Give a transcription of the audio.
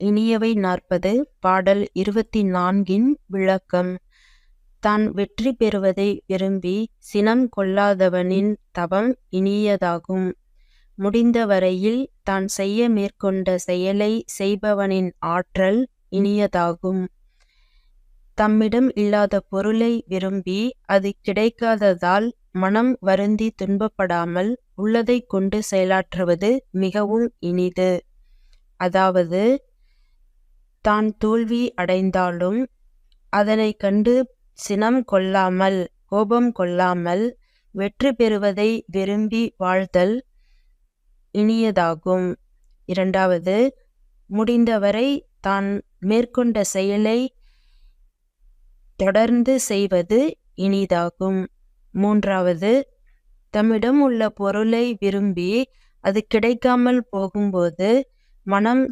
இனியவை நாற்பது பாடல் இருபத்தி நான்கின் விளக்கம். தான் வெற்றி பெறுவதை விரும்பி சினம் கொள்ளாதவனின் தவம் இனியதாகும். முடிந்த வரையில் தான் செய்ய மேற்கொண்ட செயலை செய்பவனின் ஆற்றல் இனியதாகும். தம்மிடம் இல்லாத பொருளை விரும்பி அது கிடைக்காததால் மனம் வருந்தி துன்பப்படாமல் உள்ளதை கொண்டு செயலாற்றுவது மிகவும் இனிது. அதாவது தான் தோல்வி அடைந்தாலும் அதனை கண்டு சினம் கொள்ளாமல் கோபம் கொள்ளாமல் வெற்றி பெறுவதை விரும்பி வாழ்தல் இனியதாகும். இரண்டாவது முடிந்தவரை தான் மேற்கொண்ட செயலை தொடர்ந்து செய்வது இனிதாகும். மூன்றாவது தம்மிடம் உள்ள பொருளை விரும்பி அது கிடைக்காமல் போகும்போது மனம்